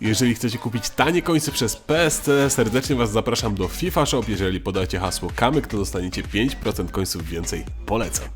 Jeżeli chcecie kupić tanie końce przez PSC, serdecznie Was zapraszam do FIFA Shop. Jeżeli podacie hasło kamyk, to dostaniecie 5% końców więcej. Polecam.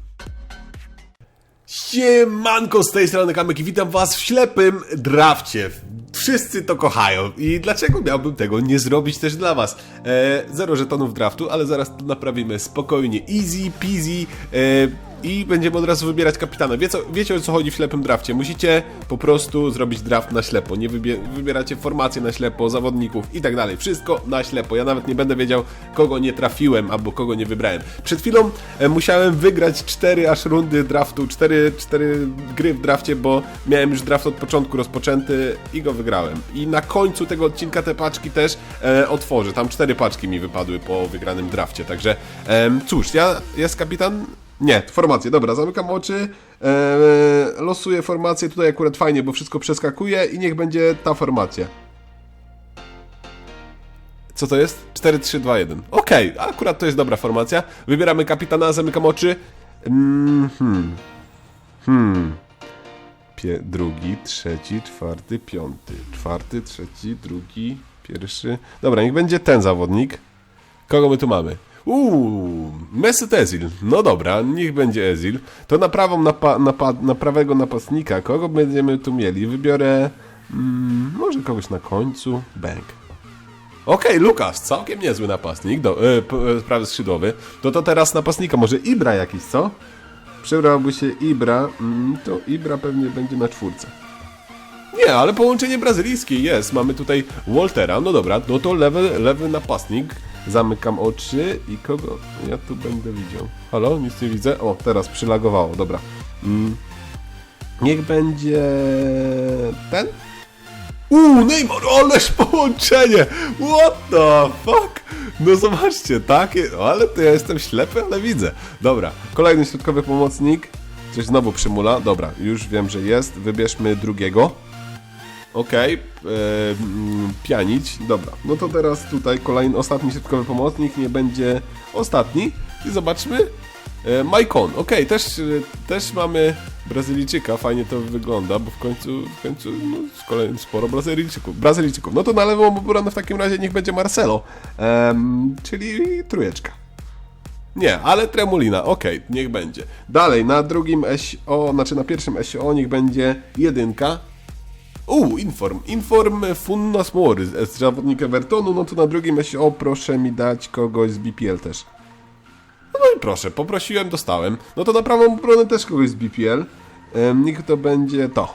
Siemanko, z tej strony Kamek i witam was w ślepym drafcie. Wszyscy to kochają i dlaczego miałbym tego nie zrobić też dla was? E, zero żetonów draftu, ale zaraz to naprawimy spokojnie, easy peasy e, i będziemy od razu wybierać kapitana. Wie co, wiecie o co chodzi w ślepym drafcie? Musicie po prostu zrobić draft na ślepo, nie wybie, wybieracie formacje na ślepo, zawodników i tak dalej. Wszystko na ślepo. Ja nawet nie będę wiedział, kogo nie trafiłem albo kogo nie wybrałem. Przed chwilą e, musiałem wygrać 4 aż rundy draftu, 4, 4 gry w drafcie, bo miałem już draft od początku rozpoczęty i go wygrałem. I na końcu tego odcinka te paczki też e, otworzę. Tam 4 paczki mi wypadły po wygranym drafcie, także em, cóż, ja jest kapitan nie, formację, dobra, zamykam oczy, eee, losuję formację, tutaj akurat fajnie, bo wszystko przeskakuje i niech będzie ta formacja. Co to jest? 4, 3, 2, 1. Okej, akurat to jest dobra formacja. Wybieramy kapitana, zamykam oczy. Mm, hmm. Hmm. Pie drugi, trzeci, czwarty, piąty. Czwarty, trzeci, drugi, pierwszy. Dobra, niech będzie ten zawodnik. Kogo my tu mamy? Uuu, Mesut Ezil. No dobra, niech będzie Ezil. To na prawą, napa, na prawego napastnika. Kogo będziemy tu mieli? Wybiorę... Mm, może kogoś na końcu. Bank. Okej, Lukas, całkiem niezły napastnik. Do, e, p- e, prawy skrzydłowy. To to teraz napastnika. Może Ibra jakiś, co? Przebrałby się Ibra. Mm, to Ibra pewnie będzie na czwórce. Nie, ale połączenie brazylijskie jest. Mamy tutaj Waltera. No dobra, no to lewy, lewy napastnik. Zamykam oczy i kogo ja tu będę widział? Halo? Nic nie widzę? O, teraz przylagowało, dobra. Mm. Niech będzie ten? Uuu, Neymar, ależ połączenie! What the fuck? No zobaczcie, takie, no ale to ja jestem ślepy, ale widzę. Dobra, kolejny środkowy pomocnik. Coś znowu przymula. Dobra, już wiem, że jest. Wybierzmy drugiego. Okej, okay. pianić, dobra. No to teraz tutaj kolejny, ostatni środkowy pomocnik, nie będzie ostatni. I zobaczmy. E, Maicon, okej, też, e, też mamy Brazylijczyka, fajnie to wygląda, bo w końcu, w końcu no, sporo Brazylijczyków. Brazylijczyków. No to na lewą obronę w takim razie niech będzie Marcelo, em, czyli trójeczka. Nie, ale Tremulina, okej, niech będzie. Dalej, na drugim SO, znaczy na pierwszym SO niech będzie jedynka, u, Inform. Inform Funnas Mory, zawodnik Evertonu, no to na drugim SO proszę mi dać kogoś z BPL też. No, no i proszę, poprosiłem, dostałem. No to na prawą obronę też kogoś z BPL. Ehm, niech to będzie to.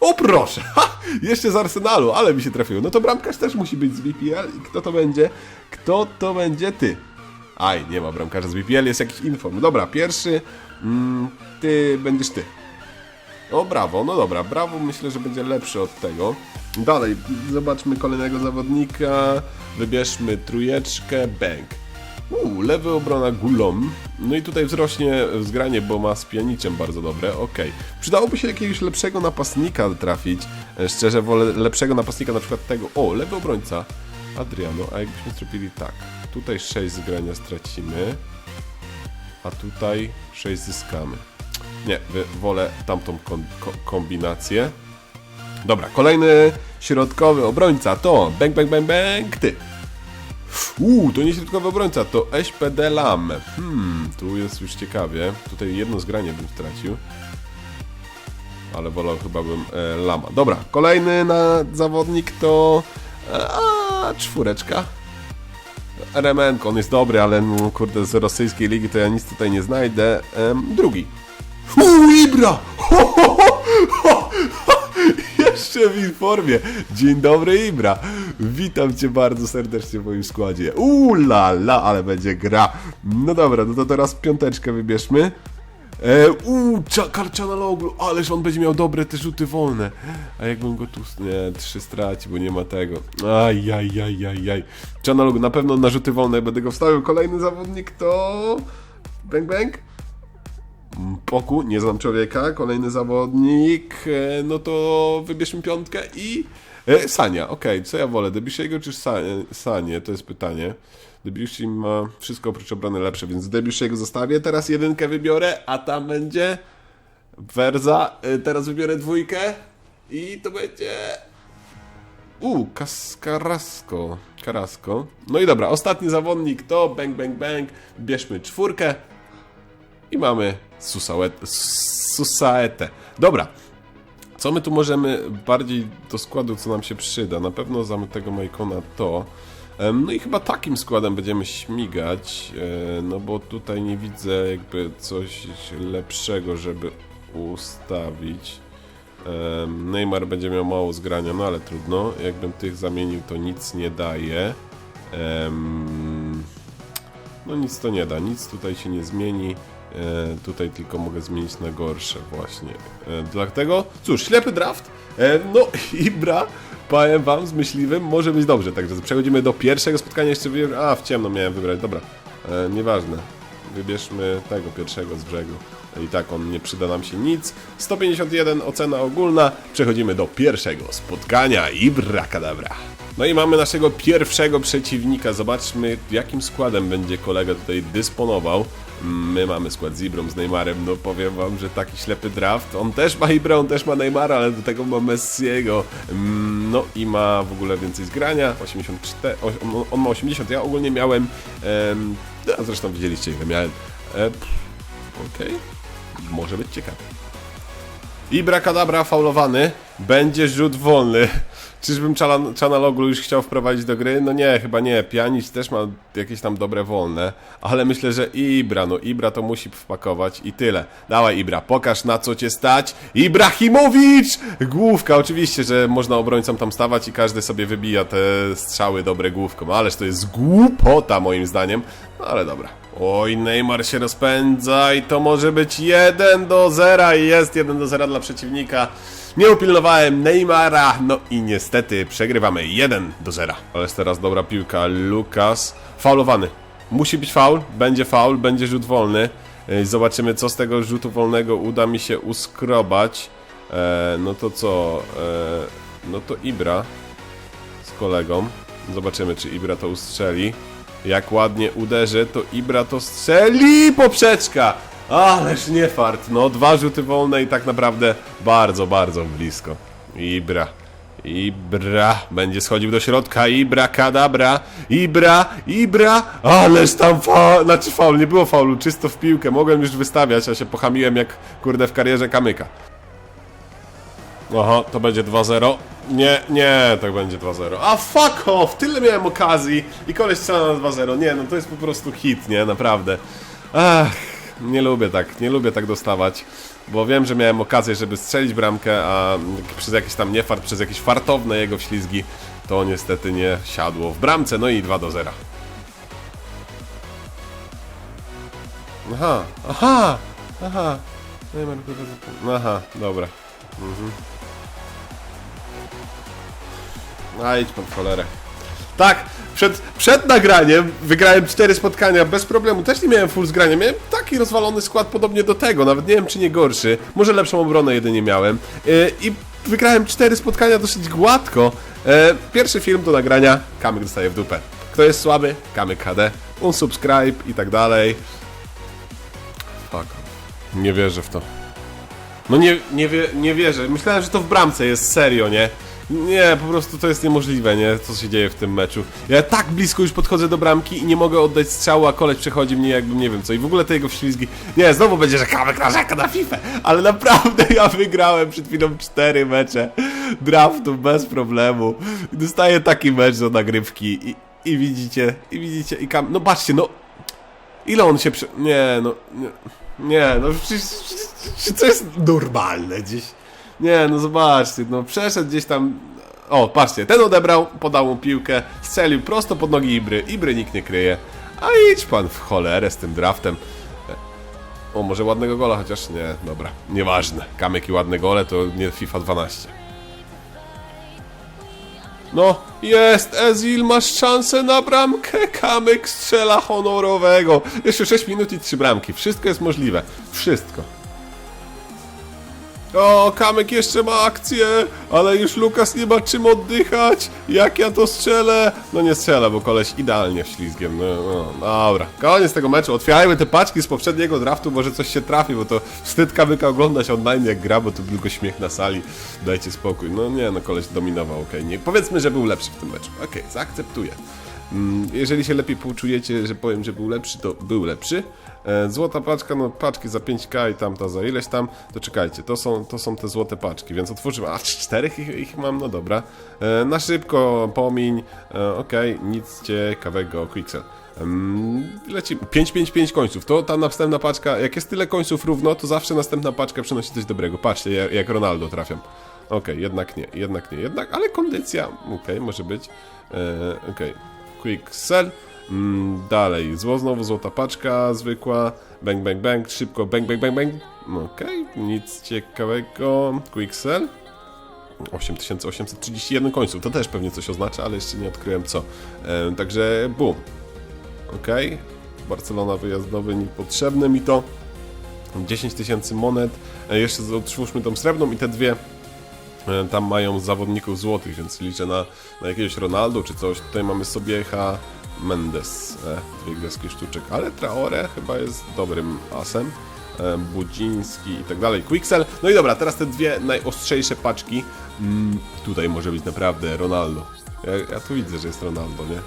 O proszę, ha! Jeszcze z Arsenalu, ale mi się trafiło. No to bramkarz też musi być z BPL i kto to będzie? Kto to będzie? Ty. Aj, nie ma bramkarza z BPL, jest jakiś inform. Dobra, pierwszy, mm, ty będziesz ty. O, brawo, no dobra, brawo myślę, że będzie lepszy od tego. Dalej, zobaczmy kolejnego zawodnika. Wybierzmy trójeczkę, bank. Uuu, lewy obrona Gulom. No i tutaj wzrośnie zgranie, bo ma z pianiczem bardzo dobre, okej. Przydałoby się jakiegoś lepszego napastnika trafić. E, Szczerze wolę lepszego napastnika, na przykład tego. O, lewy obrońca. Adriano, a jakbyśmy zrobili tak. Tutaj 6 zgrania stracimy, a tutaj 6 zyskamy. Nie, wolę tamtą kombinację. Dobra, kolejny środkowy obrońca to bang, bang, bang, bang, ty. Uuu, to nie środkowy obrońca, to SPD Lam. Hmm, tu jest już ciekawie. Tutaj jedno zgranie bym stracił. Ale wolał chyba bym e, Lama. Dobra, kolejny na zawodnik to... E, a, czwóreczka. Remenko, on jest dobry, ale mm, kurde, z rosyjskiej ligi to ja nic tutaj nie znajdę. Drugi. Uuu, Ibra! Ho, ho, ho, ho. Jeszcze w informie. Dzień dobry, Ibra. Witam cię bardzo serdecznie w moim składzie. Uuu, la, ale będzie gra. No dobra, no to teraz piąteczkę wybierzmy. E, uuu, Karczanaloglu, ależ on będzie miał dobre te rzuty wolne. A jakbym go tu... Nie, trzy straci, bo nie ma tego. Aj, aj, aj, aj, aj. Czanaloglu, na pewno na rzuty wolne będę go wstawił. Kolejny zawodnik to... Bang, bang. Poku, nie znam człowieka, kolejny zawodnik, e, no to wybierzmy piątkę i e, Sania, okej, co ja wolę, Debussiego czy e, Sanie, to jest pytanie. Debussy ma wszystko oprócz obrony lepsze, więc Debussiego zostawię, teraz jedynkę wybiorę, a tam będzie Werza, e, teraz wybiorę dwójkę i to będzie U, Kas Karasko. Karasko. No i dobra, ostatni zawodnik to bang, bang, bang. Bierzmy czwórkę. I mamy Susaetę. Dobra. Co my tu możemy bardziej do składu, co nam się przyda? Na pewno za tego Majkona to. No i chyba takim składem będziemy śmigać, e, no bo tutaj nie widzę jakby coś lepszego, żeby ustawić. Neymar będzie miał mało zgrania, no ale trudno. Jakbym tych zamienił, to nic nie daje. No nic to nie da, nic tutaj się nie zmieni. E, tutaj tylko mogę zmienić na gorsze właśnie. E, dlatego, cóż, ślepy draft. E, no Ibra, powiem wam, z myśliwym może być dobrze. Także przechodzimy do pierwszego spotkania. Jeszcze wybier... A, w ciemno miałem wybrać, dobra. Nieważne. Wybierzmy tego pierwszego z brzegu. I tak on nie przyda nam się nic. 151 ocena ogólna. Przechodzimy do pierwszego spotkania. Ibra kadabra. No i mamy naszego pierwszego przeciwnika. Zobaczmy, jakim składem będzie kolega tutaj dysponował. My mamy skład z Ibrą, z Neymarem. No powiem wam, że taki ślepy draft. On też ma Ibrę, on też ma Neymara, ale do tego ma Messiego. Mm, No i ma w ogóle więcej zgrania. 84, o- on- ma 80. Ja ogólnie miałem. em, no, zresztą widzieliście, ile miałem. E, Okej, może być ciekawe. Ibra Kadabra faulowany. Będzie rzut wolny. Czyżbym Chanaloglu już chciał wprowadzić do gry? No nie, chyba nie. Pianic też ma jakieś tam dobre wolne. Ale myślę, że Ibra, no Ibra to musi wpakować i tyle. Dawaj Ibra, pokaż na co cię stać. Ibrahimowicz! Główka, oczywiście, że można obrońcom tam stawać i każdy sobie wybija te strzały dobre główką. Ależ to jest głupota moim zdaniem. No ale dobra. Oj, Neymar się rozpędza i to może być 1 do 0 i jest 1 do 0 dla przeciwnika. Nie upilnowałem Neymara, no i niestety przegrywamy 1 do 0. Ależ teraz dobra piłka, Lukas. Faulowany. Musi być faul, będzie faul, będzie rzut wolny. Ej, Zobaczymy co z tego rzutu wolnego uda mi się uskrobać. E, no to co? E, no to Ibra z kolegą. Zobaczymy, czy Ibra to ustrzeli. Jak ładnie uderzy, to Ibra to strzeli! Poprzeczka! Ależ nie fart. No, dwa rzuty wolne i tak naprawdę bardzo, bardzo blisko. Ibra. Ibra będzie schodził do środka. Ibra, kadabra. Ibra, Ibra. Ależ tam fa... Znaczy faul, nie było faulu, czysto w piłkę. Mogłem już wystawiać, a się pochamiłem jak kurde w karierze kamyka. Aha, to będzie 2-0. Nie, nie, tak będzie 2-0. A fuck off! Tyle miałem okazji i koleś strzela na 2-0. Nie, no to jest po prostu hit, nie? Naprawdę. Ach, nie lubię tak, nie lubię tak dostawać. Bo wiem, że miałem okazję, żeby strzelić bramkę, a przez jakiś tam niefart, przez jakieś fartowne jego wślizgi, to niestety nie siadło w bramce. No i 2 do 0. Aha, aha, aha. Neymar chyba- Aha, dobra. A idź w cholerę. Tak, przed, przed nagraniem wygrałem cztery spotkania bez problemu. Też nie miałem full zgrania. Miałem taki rozwalony skład podobnie do tego. Nawet nie wiem, czy nie gorszy. Może lepszą obronę jedynie miałem. Yy, I wygrałem cztery spotkania dosyć gładko. Yy, pierwszy film do nagrania. Kamyk dostaje w dupę. Kto jest słaby? Kamyk HD. Unsubscribe i tak dalej. Fuck. Nie wierzę w to. No nie, nie, wie, nie wierzę. Myślałem, że to w bramce jest serio, nie? Nie, po prostu to jest niemożliwe, nie? Co się dzieje w tym meczu. Ja tak blisko już podchodzę do bramki i nie mogę oddać strzału, a koleś przechodzi mnie jakbym nie wiem co. I w ogóle te jego wślizgi... Nie, znowu będzie, że Kamek narzeka na FIFA. Ale naprawdę ja wygrałem przed chwilą cztery mecze draftu bez problemu. Dostaję taki mecz do nagrywki i, i widzicie, i widzicie, i kam... No patrzcie, no... Ile on się prze... Nie, no... Nie, nie no przecież... To jest normalne dziś? Nie, no zobaczcie, no przeszedł gdzieś tam... O, patrzcie, ten odebrał, podał mu piłkę, strzelił prosto pod nogi Ibry. Ibry nikt nie kryje. A idź pan w cholerę z tym draftem. O, może ładnego gola, chociaż nie, dobra, nieważne. Kamyk i ładne gole to nie FIFA 12. No, jest, Ezil, masz szansę na bramkę, Kamyk strzela honorowego. Jeszcze 6 minut i 3 bramki, wszystko jest możliwe, wszystko. O, Kamek jeszcze ma akcję, ale już Lukas nie ma czym oddychać. Jak ja to strzelę? No nie strzelę, bo koleś idealnie ślizgiem. No, no, dobra, koniec tego meczu. Otwierajmy te paczki z poprzedniego draftu, może coś się trafi, bo to wstyd Kamyka oglądać online jak gra, bo to tylko śmiech na sali. Dajcie spokój. No nie, no koleś dominował, okej. Nie, powiedzmy, że był lepszy w tym meczu. Okej, zaakceptuję. Mm, Jeżeli się lepiej poczujecie, że powiem, że był lepszy, to był lepszy. E, Złota paczka, no paczki za 5k i tamta za ileś tam, to czekajcie, to są, to są te złote paczki, więc otworzymy, a czterech ich, ich mam, no dobra. E, Na szybko, pomiń, e, okej, nic ciekawego, quicksell. Leci 5-5-5 końców. To ta następna paczka, jak jest tyle końców równo, to zawsze następna paczka przynosi coś dobrego. Patrzcie, jak, Ronaldo trafiam. Okej, jednak nie, jednak nie, jednak, ale kondycja, okej, może być. Okej, quick sell. Mm, dalej, zło znowu, złota paczka, zwykła. Bang, bang, bang, szybko, bang, bang, bang, bang. Okej, nic ciekawego. Quick sell. 8831 końców, to też pewnie coś oznacza, ale jeszcze nie odkryłem co. E, także boom. Okej, Barcelona wyjazdowy, niepotrzebne mi to. 10 tysięcy monet. E, jeszcze otwórzmy tą srebrną i te dwie e, tam mają zawodników złotych, więc liczę na, na jakiegoś Ronaldo czy coś. Tutaj mamy Sobiecha, Mendes, dwie gwiazdki sztuczek, ale Traore chyba jest dobrym asem. E, Budziński i tak dalej. Quixel. No i dobra, teraz te dwie najostrzejsze paczki. Mm, tutaj może być naprawdę Ronaldo. Ja, ja tu widzę, że jest Ronaldo, nie?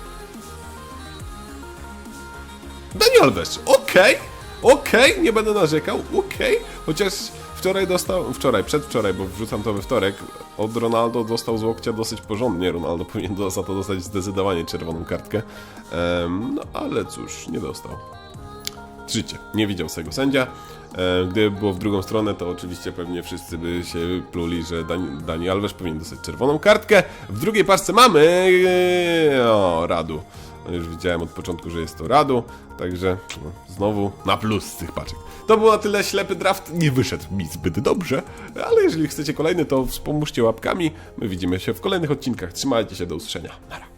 Daniel Alves, okej, okej, nie będę narzekał, okej, chociaż wczoraj dostał, wczoraj, przedwczoraj, bo wrzucam to we wtorek, od Ronaldo dostał z łokcia dosyć porządnie, Ronaldo powinien do- za to dostać zdecydowanie czerwoną kartkę, Em, no ale cóż, nie dostał. Życie, nie widział swego sędzia, Gdyby było w drugą stronę, to oczywiście pewnie wszyscy by się pluli, że Dani Alves powinien dostać czerwoną kartkę. W drugiej paczce mamy... e, O, Radu. Już widziałem od początku, że jest to Radu, także no, znowu na plus z tych paczek. To było na tyle ślepy draft, nie wyszedł mi zbyt dobrze, ale jeżeli chcecie kolejny, to wspomóżcie łapkami. My widzimy się w kolejnych odcinkach. Trzymajcie się, do usłyszenia. Nara.